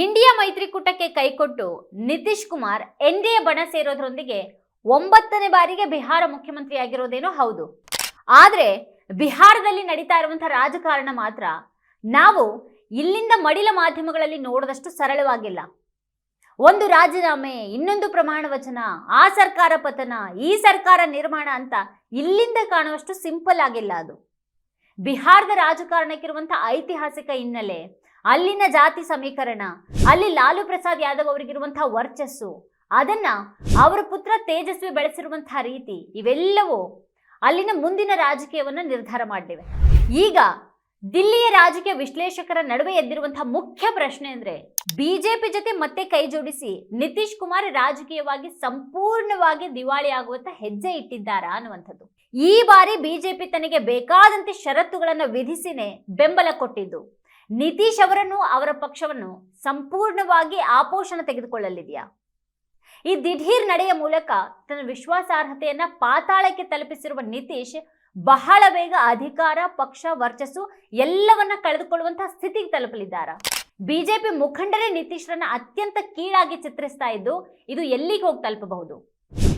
India ಮೈತ್ರಿಕೂಟಕ್ಕೆ ಕೈಕೊಟ್ಟು Nitish Kumar NDA ಬಣ ಸೇರೋದ್ರೊಂದಿಗೆ ಒಂಬತ್ತನೇ ಬಾರಿಗೆ ಬಿಹಾರ ಮುಖ್ಯಮಂತ್ರಿಯಾಗಿರೋದೇನೋ ಹೌದು. ಆದ್ರೆ ಬಿಹಾರದಲ್ಲಿ ನಡೀತಾ ಇರುವಂತಹ ರಾಜಕಾರಣ ಮಾತ್ರ ನಾವು ಇಲ್ಲಿಂದ ಮಡಿಲ ಮಾಧ್ಯಮಗಳಲ್ಲಿ ನೋಡದಷ್ಟು ಸರಳವಾಗಿಲ್ಲ. ಒಂದು ರಾಜೀನಾಮೆ, ಇನ್ನೊಂದು ಪ್ರಮಾಣ ವಚನ, ಆ ಸರ್ಕಾರ ಪತನ, ಈ ಸರ್ಕಾರ ನಿರ್ಮಾಣ ಅಂತ ಇಲ್ಲಿಂದ ಕಾಣುವಷ್ಟು ಸಿಂಪಲ್ ಆಗಿಲ್ಲ ಅದು. ಬಿಹಾರದ ರಾಜಕಾರಣಕ್ಕಿರುವಂಥ ಐತಿಹಾಸಿಕ ಹಿನ್ನೆಲೆ ಅಲ್ಲಿನ ಜಾತಿ ಸಮೀಕರಣ, ಅಲ್ಲಿ ಲಾಲು ಪ್ರಸಾದ್ ಯಾದವ್ ಅವರಿಗಿರುವಂತಹ ವರ್ಚಸ್ಸು, ಅದನ್ನ ಅವರ ಪುತ್ರ ತೇಜಸ್ವಿ ಬೆಳೆಸಿರುವಂತಹ ರೀತಿ ಇವೆಲ್ಲವೂ ಅಲ್ಲಿನ ಮುಂದಿನ ರಾಜಕೀಯವನ್ನು ನಿರ್ಧಾರ ಮಾಡಿವೆ ಈಗ ದಿಲ್ಲಿಯ ರಾಜಕೀಯ ವಿಶ್ಲೇಷಕರ ನಡುವೆ ಎದ್ದಿರುವಂತಹ ಮುಖ್ಯ ಪ್ರಶ್ನೆ ಅಂದ್ರೆ ಬಿಜೆಪಿ ಜೊತೆ ಮತ್ತೆ ಕೈ ಜೋಡಿಸಿ ನಿತೀಶ್ ಕುಮಾರ್ ರಾಜಕೀಯವಾಗಿ ಸಂಪೂರ್ಣವಾಗಿ ದಿವಾಳಿ ಆಗುವಂತ ಹೆಜ್ಜೆ ಇಟ್ಟಿದ್ದಾರಾ ಅನ್ನುವಂಥದ್ದು. ಈ ಬಾರಿ ಬಿಜೆಪಿ ತನಗೆ ಬೇಕಾದಂತೆ ಷರತ್ತುಗಳನ್ನು ವಿಧಿಸಿನೇ ಬೆಂಬಲ ಕೊಟ್ಟಿದ್ದು. ನಿತೀಶ್ ಅವರನ್ನು ಅವರ ಪಕ್ಷವನ್ನು ಸಂಪೂರ್ಣವಾಗಿ ಆಪೋಷಣ ತೆಗೆದುಕೊಳ್ಳಲಿದೆಯಾ? ಈ ದಿಢೀರ್ ನಡೆಯ ಮೂಲಕ ತನ್ನ ವಿಶ್ವಾಸಾರ್ಹತೆಯನ್ನ ಪಾತಾಳಕ್ಕೆ ತಲುಪಿಸಿರುವ ನಿತೀಶ್ ಬಹಳ ಬೇಗ ಅಧಿಕಾರ, ಪಕ್ಷ, ವರ್ಚಸ್ಸು ಎಲ್ಲವನ್ನ ಕಳೆದುಕೊಳ್ಳುವಂತಹ ಸ್ಥಿತಿಗೆ ತಲುಪಲಿದ್ದಾರ? ಬಿಜೆಪಿ ಮುಖಂಡರೇ ನಿತೀಶ್ರನ್ನ ಅತ್ಯಂತ ಕೀಳಾಗಿ ಚಿತ್ರಿಸ್ತಾ ಇದ್ದು ಇದು ಎಲ್ಲಿಗೆ ಹೋಗಿ ತಲುಪಬಹುದು?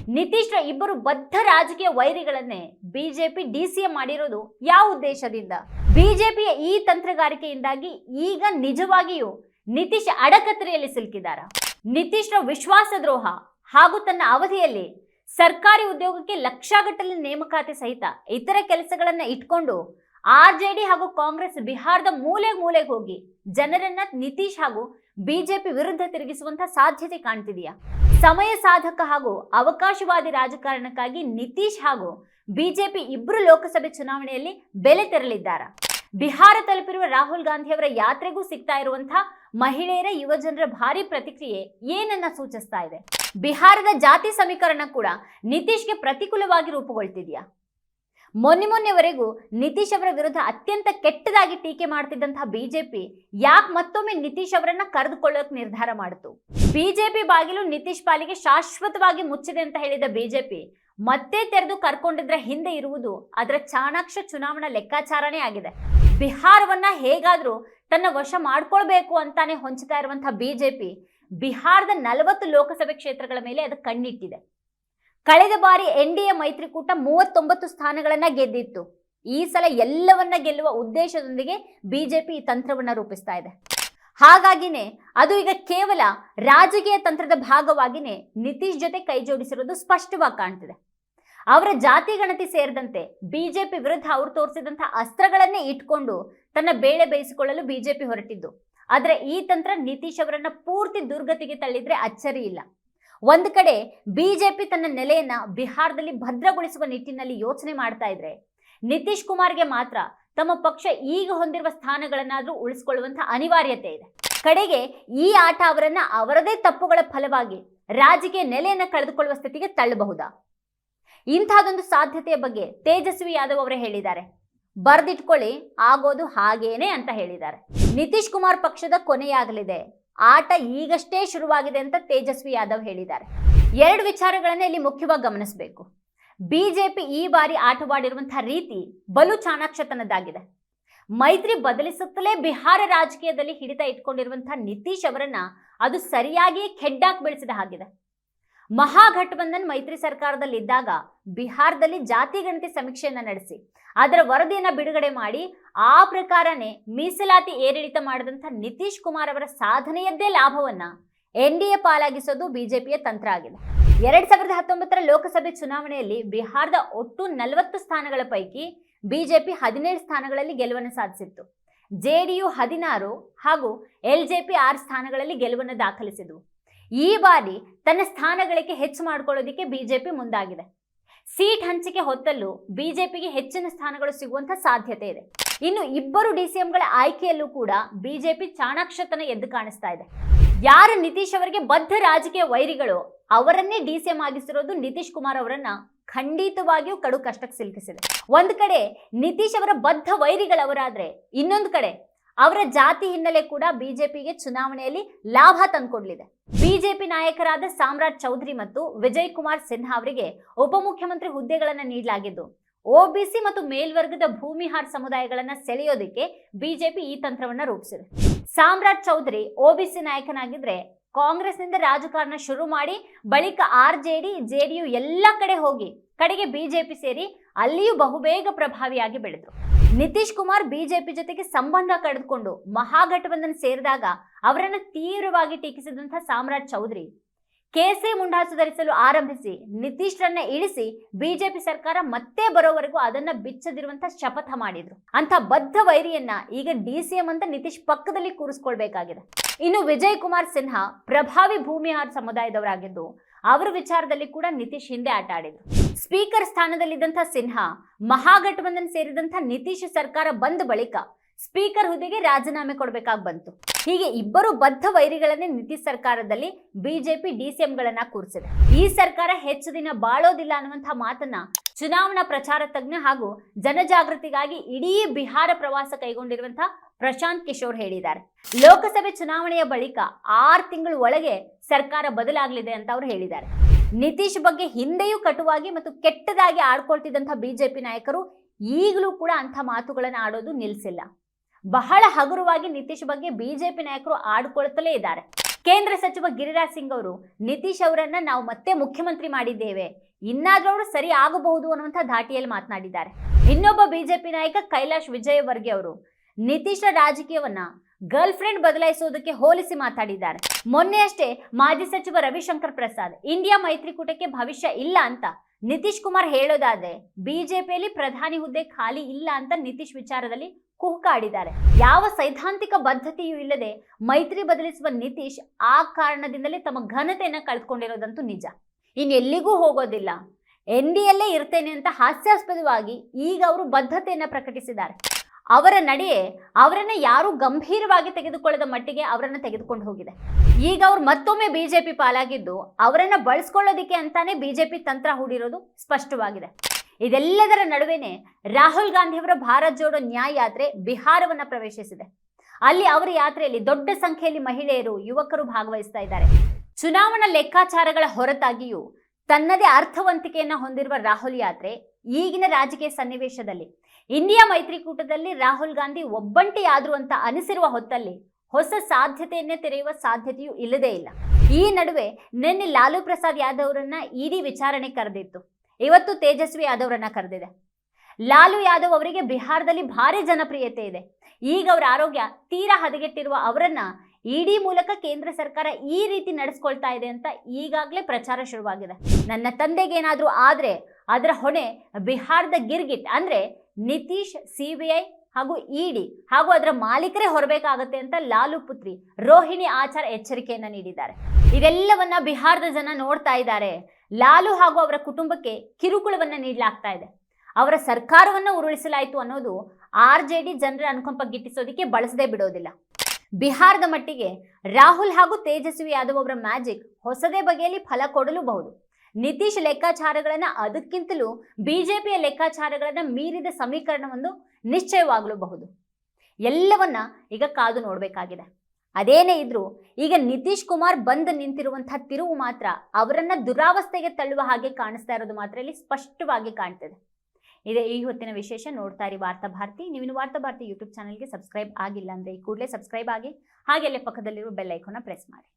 ನಿತೀಶ್ರ ಇಬ್ಬರು ಬದ್ಧ ರಾಜಕೀಯ ವೈರಿಗಳನ್ನೇ ಬಿಜೆಪಿ ಡಿಸಿಎ ಮಾಡಿರೋದು ಯಾವ ಉದ್ದೇಶದಿಂದ? ಬಿಜೆಪಿಯ ಈ ತಂತ್ರಗಾರಿಕೆಯಿಂದಾಗಿ ಈಗ ನಿಜವಾಗಿಯೂ ನಿತೀಶ್ ಅಡಕತ್ತರೆಯಲ್ಲಿ ಸಿಲುಕಿದಾರ ನಿತೀಶ್ರ ವಿಶ್ವಾಸದ್ರೋಹ ಹಾಗೂ ತನ್ನ ಅವಧಿಯಲ್ಲಿ ಸರ್ಕಾರಿ ಉದ್ಯೋಗಕ್ಕೆ ಲಕ್ಷಗಟ್ಟಲೆ ನೇಮಕಾತಿ ಸಹಿತ ಇತರ ಕೆಲಸಗಳನ್ನ ಇಟ್ಕೊಂಡು ಆರ್ ಜೆ ಹಾಗೂ ಕಾಂಗ್ರೆಸ್ ಬಿಹಾರದ ಮೂಲೆ ಮೂಲೆಗೆ ಹೋಗಿ ಜನರನ್ನ ನಿತೀಶ್ ಹಾಗೂ ಬಿಜೆಪಿ ವಿರುದ್ಧ ತಿರುಗಿಸುವಂತ ಸಾಧ್ಯತೆ ಕಾಣ್ತಿದೆಯಾ? ಸಮಯ ಸಾಧಕ ಹಾಗೂ ಅವಕಾಶವಾದಿ ರಾಜಕಾರಣಕ್ಕಾಗಿ ನಿತೀಶ್ ಹಾಗೂ ಬಿಜೆಪಿ ಇಬ್ಬರು ಲೋಕಸಭೆ ಚುನಾವಣೆಯಲ್ಲಿ ಬೆಲೆ ತೆರಳಿದ್ದಾರ? ಬಿಹಾರ ತಲುಪಿರುವ ರಾಹುಲ್ ಗಾಂಧಿ ಅವರ ಯಾತ್ರೆಗೂ ಸಿಗ್ತಾ ಇರುವಂತಹ ಮಹಿಳೆಯರ ಯುವಜನರ ಭಾರಿ ಪ್ರತಿಕ್ರಿಯೆ ಏನನ್ನ ಸೂಚಿಸ್ತಾ ಇದೆ? ಬಿಹಾರದ ಜಾತಿ ಸಮೀಕರಣ ಕೂಡ ನಿತೀಶ್ಗೆ ಪ್ರತಿಕೂಲವಾಗಿ ರೂಪುಗೊಳ್ತಿದ್ಯಾ? ಮೊನ್ನೆ ಮೊನ್ನೆವರೆಗೂ ನಿತೀಶ್ ಅವರ ವಿರುದ್ಧ ಅತ್ಯಂತ ಕೆಟ್ಟದಾಗಿ ಟೀಕೆ ಮಾಡ್ತಿದ್ದಂತಹ ಬಿಜೆಪಿ ಯಾಕೆ ಮತ್ತೊಮ್ಮೆ ನಿತೀಶ್ ಅವರನ್ನ ಕರೆದುಕೊಳ್ಳೋಕೆ ನಿರ್ಧಾರ ಮಾಡಿತು? ಬಿಜೆಪಿ ಬಾಗಿಲು ನಿತೀಶ್ ಪಾಲಿಗೆ ಶಾಶ್ವತವಾಗಿ ಮುಚ್ಚಿದೆ ಅಂತ ಹೇಳಿದ ಬಿಜೆಪಿ, ಮತ್ತೆ ತೆರೆದು ಕರ್ಕೊಂಡಿದ್ರ ಹಿಂದೆ ಇರುವುದು ಅದರ ಚಾಣಾಕ್ಷ ಚುನಾವಣಾ ಲೆಕ್ಕಾಚಾರನೇ ಆಗಿದೆ. ಬಿಹಾರವನ್ನ ಹೇಗಾದ್ರೂ ತನ್ನ ವಶ ಮಾಡ್ಕೊಳ್ಬೇಕು ಅಂತಾನೆ ಹೊಂಚುತ್ತಾ ಇರುವಂತಹ ಬಿಜೆಪಿ, ಬಿಹಾರದ ನಲವತ್ತು ಲೋಕಸಭೆ ಕ್ಷೇತ್ರಗಳ ಮೇಲೆ ಅದು ಕಣ್ಣಿಟ್ಟಿದೆ. ಕಳೆದ ಬಾರಿ ಎನ್ ಡಿ ಎ ಮೈತ್ರಿಕೂಟ ಮೂವತ್ತೊಂಬತ್ತು ಸ್ಥಾನಗಳನ್ನ ಗೆದ್ದಿತ್ತು. ಈ ಸಲ ಎಲ್ಲವನ್ನ ಗೆಲ್ಲುವ ಉದ್ದೇಶದೊಂದಿಗೆ ಬಿಜೆಪಿ ಈ ತಂತ್ರವನ್ನ ರೂಪಿಸ್ತಾ ಇದೆ. ಹಾಗಾಗಿನೇ ಅದು ಈಗ ಕೇವಲ ರಾಜಕೀಯ ತಂತ್ರದ ಭಾಗವಾಗಿನೇ ನಿತೀಶ್ ಜೊತೆ ಕೈ ಜೋಡಿಸಿರೋದು ಸ್ಪಷ್ಟವಾಗಿ ಕಾಣ್ತಿದೆ. ಅವರ ಜಾತಿ ಗಣತಿ ಸೇರಿದಂತೆ ಬಿಜೆಪಿ ವಿರುದ್ಧ ಅವರು ತೋರಿಸಿದಂತಹ ಅಸ್ತ್ರಗಳನ್ನೇ ಇಟ್ಕೊಂಡು ತನ್ನ ಬೇಳೆ ಬೇಯಿಸಿಕೊಳ್ಳಲು ಬಿಜೆಪಿ ಹೊರಟಿದ್ದು. ಆದ್ರೆ ಈ ತಂತ್ರ ನಿತೀಶ್ ಅವರನ್ನ ಪೂರ್ತಿ ದುರ್ಗತಿಗೆ ತಳ್ಳಿದ್ರೆ ಅಚ್ಚರಿ ಇಲ್ಲ. ಒಂದು ಕಡೆ ಬಿಜೆಪಿ ತನ್ನ ನೆಲೆಯನ್ನ ಬಿಹಾರದಲ್ಲಿ ಭದ್ರಗೊಳಿಸುವ ನಿಟ್ಟಿನಲ್ಲಿ ಯೋಚನೆ ಮಾಡ್ತಾ ಇದ್ರೆ ನಿತೀಶ್ ಕುಮಾರ್ಗೆ ಮಾತ್ರ ತಮ್ಮ ಪಕ್ಷ ಈಗ ಹೊಂದಿರುವ ಸ್ಥಾನಗಳನ್ನಾದ್ರೂ ಉಳಿಸಿಕೊಳ್ಳುವಂತಹ ಅನಿವಾರ್ಯತೆ ಇದೆ. ಕಡೆಗೆ ಈ ಆಟ ಅವರನ್ನ ಅವರದೇ ತಪ್ಪುಗಳ ಫಲವಾಗಿ ರಾಜಕೀಯ ನೆಲೆಯನ್ನ ಕಳೆದುಕೊಳ್ಳುವ ಸ್ಥಿತಿಗೆ ತಳ್ಳಬಹುದಾ? ಇಂತಹದೊಂದು ಸಾಧ್ಯತೆಯ ಬಗ್ಗೆ ತೇಜಸ್ವಿ ಯಾದವ್ ಅವರೇ ಹೇಳಿದ್ದಾರೆ. ಬರ್ದಿಟ್ಕೊಳ್ಳಿ, ಆಗೋದು ಹಾಗೇನೆ ಅಂತ ಹೇಳಿದ್ದಾರೆ. ನಿತೀಶ್ ಕುಮಾರ್ ಪಕ್ಷದ ಕೊನೆಯಾಗಲಿದೆ. ಆಟ ಈಗಷ್ಟೇ ಶುರುವಾಗಿದೆ ಅಂತ ತೇಜಸ್ವಿ ಯಾದವ್ ಹೇಳಿದ್ದಾರೆ. ಎರಡು ವಿಚಾರಗಳನ್ನ ಇಲ್ಲಿ ಮುಖ್ಯವಾಗಿ ಗಮನಿಸಬೇಕು. ಬಿಜೆಪಿ ಈ ಬಾರಿ ಆಟವಾಡಿರುವಂತಹ ರೀತಿ ಬಲು ಚಾಣಾಕ್ಷತನದ್ದಾಗಿದೆ. ಮೈತ್ರಿ ಬದಲಿಸುತ್ತಲೇ ಬಿಹಾರ ರಾಜಕೀಯದಲ್ಲಿ ಹಿಡಿತ ಇಟ್ಕೊಂಡಿರುವಂತಹ ನಿತೀಶ್ ಅವರನ್ನ ಅದು ಸರಿಯಾಗಿಯೇ ಕೆಡ್ಡಾಕ್ ಬೆಳೆಸಿದ ಹಾಗಿದೆ. ಮಹಾಗಠಬಂಧನ್ ಮೈತ್ರಿ ಸರ್ಕಾರದಲ್ಲಿ ಇದ್ದಾಗ ಬಿಹಾರದಲ್ಲಿ ಜಾತಿ ಗಣತಿ ಸಮೀಕ್ಷೆಯನ್ನ ನಡೆಸಿ, ಅದರ ವರದಿಯನ್ನ ಬಿಡುಗಡೆ ಮಾಡಿ, ಆ ಪ್ರಕಾರನೇ ಮೀಸಲಾತಿ ಏರಿಳಿತ ಮಾಡಿದಂಥ ನಿತೀಶ್ ಕುಮಾರ್ ಅವರ ಸಾಧನೆಯದ್ದೇ ಲಾಭವನ್ನ ಎನ್ ಡಿ ಎ ಪಾಲಾಗಿಸೋದು ಬಿಜೆಪಿಯ ತಂತ್ರ ಆಗಿದೆ. ಎರಡ್ ಸಾವಿರದ ಹತ್ತೊಂಬತ್ತರ ಲೋಕಸಭೆ ಚುನಾವಣೆಯಲ್ಲಿ ಬಿಹಾರದ ಒಟ್ಟು ನಲವತ್ತು ಸ್ಥಾನಗಳ ಪೈಕಿ ಬಿಜೆಪಿ ಹದಿನೇಳು ಸ್ಥಾನಗಳಲ್ಲಿ ಗೆಲುವನ್ನು ಸಾಧಿಸಿತ್ತು. ಜೆಡಿಯು ಹದಿನಾರು ಹಾಗೂ ಎಲ್ ಜೆ ಪಿ ಆರು ಸ್ಥಾನಗಳಲ್ಲಿ ಗೆಲುವನ್ನು ದಾಖಲಿಸಿದವು. ಈ ಬಾರಿ ತನ್ನ ಸ್ಥಾನಗಳಿಗೆ ಹೆಚ್ಚು ಮಾಡ್ಕೊಳ್ಳೋದಕ್ಕೆ ಬಿಜೆಪಿ ಮುಂದಾಗಿದೆ. ಸೀಟ್ ಹಂಚಿಕೆ ಹೊತ್ತಲ್ಲೂ ಬಿಜೆಪಿಗೆ ಹೆಚ್ಚಿನ ಸ್ಥಾನಗಳು ಸಿಗುವಂತ ಸಾಧ್ಯತೆ ಇದೆ. ಇನ್ನು ಇಬ್ಬರು ಡಿಸಿಎಂಗಳ ಆಯ್ಕೆಯಲ್ಲೂ ಕೂಡ ಬಿಜೆಪಿ ಚಾಣಾಕ್ಷತನ ಎದ್ದು ಕಾಣಿಸ್ತಾ ಇದೆ. ಯಾರು ನಿತೀಶ್ ಅವರಿಗೆ ಬದ್ಧ ರಾಜಕೀಯ ವೈರಿಗಳು ಅವರನ್ನೇ ಡಿಸಿಎಂ ಆಗಿಸಿರೋದು ನಿತೀಶ್ ಕುಮಾರ್ ಅವರನ್ನ ಖಂಡಿತವಾಗಿಯೂ ಕಡು ಕಷ್ಟಕ್ಕೆ ಸಿಲುಕಿಸಿದೆ. ಒಂದು ಕಡೆ ನಿತೀಶ್ ಅವರ ಬದ್ಧ ವೈರಿಗಳವರಾದ್ರೆ ಇನ್ನೊಂದು ಕಡೆ ಅವರ ಜಾತಿ ಹಿನ್ನೆಲೆ ಕೂಡ ಬಿಜೆಪಿಗೆ ಚುನಾವಣೆಯಲ್ಲಿ ಲಾಭ ತಂದ್ಕೊಡ್ಲಿದೆ. ಬಿಜೆಪಿ ನಾಯಕರಾದ ಸಾಮ್ರಾಟ್ ಚೌಧರಿ ಮತ್ತು ವಿಜಯ್ ಕುಮಾರ್ ಸಿನ್ಹಾ ಅವರಿಗೆ ಉಪಮುಖ್ಯಮಂತ್ರಿ ಹುದ್ದೆಗಳನ್ನ ನೀಡಲಾಗಿದ್ದು ಒಬಿಸಿ ಮತ್ತು ಮೇಲ್ವರ್ಗದ ಭೂಮಿಹಾರ್ ಸಮುದಾಯಗಳನ್ನ ಸೆಳೆಯೋದಕ್ಕೆ ಬಿಜೆಪಿ ಈ ತಂತ್ರವನ್ನ ರೂಪಿಸಿದೆ. ಸಾಮ್ರಾಟ್ ಚೌಧರಿ ಒಬಿಸಿ ನಾಯಕನಾಗಿದ್ರೆ ಕಾಂಗ್ರೆಸ್ನಿಂದ ರಾಜಕಾರಣ ಶುರು ಮಾಡಿ ಬಳಿಕ ಆರ್ ಜೆ ಡಿ ಜೆಡಿಯು ಎಲ್ಲ ಕಡೆ ಹೋಗಿ, ಕಡೆಗೆ ಬಿಜೆಪಿ ಸೇರಿ ಅಲ್ಲಿಯೂ ಬಹುಬೇಗ ಪ್ರಭಾವಿಯಾಗಿ ಬೆಳೆದ್ರು. ನಿತೀಶ್ ಕುಮಾರ್ ಬಿಜೆಪಿ ಜೊತೆಗೆ ಸಂಬಂಧ ಕಳೆದುಕೊಂಡು ಮಹಾಗಠಬಂಧನ್ ಸೇರಿದಾಗ ಅವರನ್ನು ತೀವ್ರವಾಗಿ ಟೀಕಿಸಿದಂತಹ ಸಾಮ್ರಾಟ್ ಚೌಧರಿ. ಕೆಸೆ ಮುಂಡಾಸು ಧರಿಸಲು ಆರಂಭಿಸಿ, ನಿತೀಶ್ರನ್ನ ಇಳಿಸಿ ಬಿಜೆಪಿ ಸರ್ಕಾರ ಮತ್ತೆ ಬರೋವರೆಗೂ ಅದನ್ನ ಬಿಚ್ಚದಿರುವಂತ ಶಪಥ ಮಾಡಿದ್ರು. ಅಂತ ಬದ್ಧ ವೈರಿಯನ್ನ ಈಗ ಡಿ ಸಿ ಎಂ ಅಂತ ನಿತೀಶ್ ಪಕ್ಕದಲ್ಲಿ ಕೂರಿಸ್ಕೊಳ್ಬೇಕಾಗಿದೆ. ಇನ್ನು ವಿಜಯ್ ಕುಮಾರ್ ಸಿನ್ಹಾ ಪ್ರಭಾವಿ ಭೂಮಿಹಾರ್ ಸಮುದಾಯದವರಾಗಿದ್ದು, ಅವರ ವಿಚಾರದಲ್ಲಿ ಕೂಡ ನಿತೀಶ್ ಹಿಂದೆ ಆಟ ಆಡಿದ್ರು. ಸ್ಪೀಕರ್ ಸ್ಥಾನದಲ್ಲಿದ್ದಂಥ ಸಿನ್ಹಾ, ಮಹಾಗಠಬಂಧನ್ ಸೇರಿದಂಥ ನಿತೀಶ್ ಸರ್ಕಾರ ಬಂದ ಬಳಿಕ ಸ್ಪೀಕರ್ ಹುದ್ದೆಗೆ ರಾಜೀನಾಮೆ ಕೊಡಬೇಕಾಗಿ ಬಂತು. ಹೀಗೆ ಇಬ್ಬರು ಬದ್ಧ ವೈರಿಗಳನ್ನೇ ನಿತೀಶ್ ಸರ್ಕಾರದಲ್ಲಿ ಬಿಜೆಪಿ ಡಿಸಿಎಂಗಳನ್ನ ಕೂರಿಸಿದೆ. ಈ ಸರ್ಕಾರ ಹೆಚ್ಚು ದಿನ ಬಾಳೋದಿಲ್ಲ ಅನ್ನುವಂತಹ ಮಾತನ್ನ ಚುನಾವಣಾ ಪ್ರಚಾರ ತಜ್ಞ ಹಾಗೂ ಜನಜಾಗೃತಿಗಾಗಿ ಇಡೀ ಬಿಹಾರ ಪ್ರವಾಸ ಕೈಗೊಂಡಿರುವಂತಹ ಪ್ರಶಾಂತ್ ಕಿಶೋರ್ ಹೇಳಿದ್ದಾರೆ. ಲೋಕಸಭೆ ಚುನಾವಣೆಯ ಬಳಿಕ ಆರು ತಿಂಗಳ ಒಳಗೆ ಸರ್ಕಾರ ಬದಲಾಗಲಿದೆ ಅಂತ ಅವರು ಹೇಳಿದ್ದಾರೆ. ನಿತೀಶ್ ಬಗ್ಗೆ ಹಿಂದೆಯೂ ಕಟುವಾಗಿ ಮತ್ತು ಕೆಟ್ಟದಾಗಿ ಆಡ್ಕೊಳ್ತಿದ್ದಂಥ ಬಿಜೆಪಿ ನಾಯಕರು ಈಗಲೂ ಕೂಡ ಅಂಥ ಮಾತುಗಳನ್ನು ಆಡೋದು ನಿಲ್ಲಿಸಿಲ್ಲ ಬಹಳ ಹಗುರವಾಗಿ ನಿತೀಶ್ ಬಗ್ಗೆ ಬಿಜೆಪಿ ನಾಯಕರು ಆಡ್ಕೊಳ್ತಲೇ ಇದ್ದಾರೆ. ಕೇಂದ್ರ ಸಚಿವ ಗಿರಿರಾಜ್ ಸಿಂಗ್ ಅವರು ನಿತೀಶ್ ಅವರನ್ನ ನಾವು ಮತ್ತೆ ಮುಖ್ಯಮಂತ್ರಿ ಮಾಡಿದ್ದೇವೆ. ಇನ್ನಾದ್ರೂ ಅವರು ಸರಿ ಆಗಬಹುದು ಅನ್ನುವಂಥ ಧಾಟಿಯಲ್ಲಿ ಮಾತನಾಡಿದ್ದಾರೆ. ಇನ್ನೊಬ್ಬ ಬಿಜೆಪಿ ನಾಯಕ ಕೈಲಾಶ್ ವಿಜಯವರ್ಗಿ ಅವರು ನಿತೀಶ್ ರಾಜಕೀಯವನ್ನ ಗರ್ಲ್ ಫ್ರೆಂಡ್ ಬದಲಾಯಿಸುವುದಕ್ಕೆ ಹೋಲಿಸಿ ಮಾತಾಡಿದ್ದಾರೆ. ಮೊನ್ನೆಯಷ್ಟೇ ಮಾಜಿ ಸಚಿವ ರವಿಶಂಕರ್ ಪ್ರಸಾದ್, ಇಂಡಿಯಾ ಮೈತ್ರಿಕೂಟಕ್ಕೆ ಭವಿಷ್ಯ ಇಲ್ಲ ಅಂತ ನಿತೀಶ್ ಕುಮಾರ್ ಹೇಳೋದಾದ್ರೆ ಬಿಜೆಪಿಯಲ್ಲಿ ಪ್ರಧಾನಿ ಹುದ್ದೆ ಖಾಲಿ ಇಲ್ಲ ಅಂತ ನಿತೀಶ್ ವಿಚಾರದಲ್ಲಿ ಕುಹುಕಾಡಿದ್ದಾರೆ ಯಾವ ಸೈದ್ಧಾಂತಿಕ ಬದ್ಧತೆಯೂ ಇಲ್ಲದೆ ಮೈತ್ರಿ ಬದಲಿಸುವ ನಿತೀಶ್ ಆ ಕಾರಣದಿಂದಲೇ ತಮ್ಮ ಘನತೆಯನ್ನ ಕಳೆದುಕೊಂಡಿರೋದಂತೂ ನಿಜ. ಇನ್ನೆಲ್ಲಿಗೂ ಹೋಗೋದಿಲ್ಲ. ಎನ್ ಡಿಯಲ್ಲೇ ಇರ್ತೇನೆ ಅಂತ ಹಾಸ್ಯಾಸ್ಪದವಾಗಿ ಈಗ ಅವರು ಬದ್ಧತೆಯನ್ನ ಪ್ರಕಟಿಸಿದ್ದಾರೆ. ಅವರ ನಡೆಯೇ ಅವರನ್ನ ಯಾರು ಗಂಭೀರವಾಗಿ ತೆಗೆದುಕೊಳ್ಳದ ಮಟ್ಟಿಗೆ ಅವರನ್ನ ತೆಗೆದುಕೊಂಡು ಹೋಗಿದೆ. ಈಗ ಅವ್ರು ಮತ್ತೊಮ್ಮೆ ಬಿಜೆಪಿ ಪಾಲಾಗಿದ್ದು ಅವರನ್ನ ಬಳಸ್ಕೊಳ್ಳೋದಿಕ್ಕೆ ಅಂತಾನೆ ಬಿಜೆಪಿ ತಂತ್ರ ಹೂಡಿರೋದು ಸ್ಪಷ್ಟವಾಗಿದೆ. ಇದೆಲ್ಲದರ ನಡುವೆನೆ ರಾಹುಲ್ ಗಾಂಧಿಯವರ ಭಾರತ್ ಜೋಡೋ ನ್ಯಾಯ ಯಾತ್ರೆ ಬಿಹಾರವನ್ನ ಪ್ರವೇಶಿಸಿದೆ. ಅಲ್ಲಿ ಅವರ ಯಾತ್ರೆಯಲ್ಲಿ ದೊಡ್ಡ ಸಂಖ್ಯೆಯಲ್ಲಿ ಮಹಿಳೆಯರು, ಯುವಕರು ಭಾಗವಹಿಸ್ತಾ ಇದ್ದಾರೆ. ಚುನಾವಣಾ ಲೆಕ್ಕಾಚಾರಗಳ ಹೊರತಾಗಿಯೂ ತನ್ನದೇ ಅರ್ಥವಂತಿಕೆಯನ್ನ ಹೊಂದಿರುವ ರಾಹುಲ್ ಯಾತ್ರೆ ಈಗಿನ ರಾಜಕೀಯ ಸನ್ನಿವೇಶದಲ್ಲಿ ಇಂಡಿಯಾ ಮೈತ್ರಿಕೂಟದಲ್ಲಿ ರಾಹುಲ್ ಗಾಂಧಿ ಒಬ್ಬಂಟಿಯಾದ್ರು ಅಂತ ಅನಿಸಿರುವ ಹೊತ್ತಲ್ಲಿ ಹೊಸ ಸಾಧ್ಯತೆಯನ್ನೇ ತೆರೆಯುವ ಸಾಧ್ಯತೆಯೂ ಇಲ್ಲದೇ ಇಲ್ಲ. ಈ ನಡುವೆ ನಿನ್ನೆ ಲಾಲು ಪ್ರಸಾದ್ ಯಾದವ್ ಅವರನ್ನ ಇಡೀ ವಿಚಾರಣೆ ಕರೆದಿತ್ತು. ಇವತ್ತು ತೇಜಸ್ವಿ ಯಾದವ್ ಅವರನ್ನ ಕರೆದಿದೆ. ಲಾಲು ಯಾದವ್ ಅವರಿಗೆ ಬಿಹಾರದಲ್ಲಿ ಭಾರಿ ಜನಪ್ರಿಯತೆ ಇದೆ. ಈಗ ಅವರ ಆರೋಗ್ಯ ತೀರಾ ಹದಗೆಟ್ಟಿರುವ ಅವರನ್ನ ಇಡಿ ಮೂಲಕ ಕೇಂದ್ರ ಸರ್ಕಾರ ಈ ರೀತಿ ನಡೆಸ್ಕೊಳ್ತಾ ಇದೆ ಅಂತ ಈಗಾಗಲೇ ಪ್ರಚಾರ ಶುರುವಾಗಿದೆ. ನನ್ನ ತಂದೆಗೇನಾದ್ರೂ ಆದರೆ ಅದರ ಹೊಣೆ ಬಿಹಾರದ ಗಿರ್ಗಿಟ್ ಅಂದ್ರೆ ನಿತೀಶ್ ಸಿಬಿಐ ಹಾಗೂ ಇಡಿ ಹಾಗೂ ಅದರ ಮಾಲೀಕರೇ ಹೊರಬೇಕಾಗತ್ತೆ ಅಂತ ಲಾಲು ಪುತ್ರಿ, ರೋಹಿಣಿ ಆಚಾರ್ ಎಚ್ಚರಿಕೆಯನ್ನ ನೀಡಿದ್ದಾರೆ. ಇದೆಲ್ಲವನ್ನ ಬಿಹಾರದ ಜನ ನೋಡ್ತಾ ಇದ್ದಾರೆ. ಲಾಲು ಹಾಗೂ ಅವರ ಕುಟುಂಬಕ್ಕೆ ಕಿರುಕುಳವನ್ನ ನೀಡಲಾಗ್ತಾ ಇದೆ. ಅವರ ಸರ್ಕಾರವನ್ನ ಉರುಳಿಸಲಾಯಿತು ಅನ್ನೋದು ಆರ್ ಜೆ ಡಿ ಜನರ ಅನುಕಂಪ ಗಿಟ್ಟಿಸೋದಕ್ಕೆ ಬಳಸದೇ ಬಿಡೋದಿಲ್ಲ. ಬಿಹಾರದ ಮಟ್ಟಿಗೆ ರಾಹುಲ್ ಹಾಗೂ ತೇಜಸ್ವಿ ಯಾದವ್ ಅವರ ಮ್ಯಾಜಿಕ್ ಹೊಸದೇ ಬಗೆಯಲ್ಲಿ ಫಲ ಕೊಡಲೂಬಹುದು. ನಿತೀಶ್ ಲೆಕ್ಕಾಚಾರಗಳನ್ನ ಅದಕ್ಕಿಂತಲೂ ಬಿಜೆಪಿಯ ಲೆಕ್ಕಾಚಾರಗಳನ್ನ ಮೀರಿದ ಸಮೀಕರಣವೊಂದು ನಿಶ್ಚಯವಾಗಲೂಬಹುದು. ಎಲ್ಲವನ್ನ ಈಗ ಕಾದು ನೋಡಬೇಕಾಗಿದೆ. ಅದೇನೇ ಇದ್ರೂ ಈಗ ನಿತೀಶ್ ಕುಮಾರ್ ಬಂದು ನಿಂತಿರುವಂತಹ ತಿರುವು ಮಾತ್ರ ಅವರನ್ನ ದುರಾವಸ್ಥೆಗೆ ತಳ್ಳುವ ಹಾಗೆ ಕಾಣಿಸ್ತಾ ಇರೋದು ಮಾತ್ರ ಇಲ್ಲಿ ಸ್ಪಷ್ಟವಾಗಿ ಕಾಣ್ತದೆ. ಇದೇ ಈ ಹೊತ್ತಿನ ವಿಶೇಷ ನೋಡ್ತಾ ಇರಿ ವಾರ್ತಾ ಭಾರತಿ. ನೀವಿನ ವಾರ್ತಾ ಭಾರತಿ ಯೂಟ್ಯೂಬ್ ಚಾನಲ್ಗೆ ಸಬ್ಸ್ಕ್ರೈಬ್ ಆಗಿಲ್ಲ ಅಂದ್ರೆ ಈ ಕೂಡಲೇ ಸಬ್ಸ್ಕ್ರೈಬ್ ಆಗಿ ಹಾಗೆ ಅಲ್ಲೇ ಪಕ್ಕದಲ್ಲಿರುವ ಬೆಲ್ ಐಕೋನ ಪ್ರೆಸ್ ಮಾಡಿ.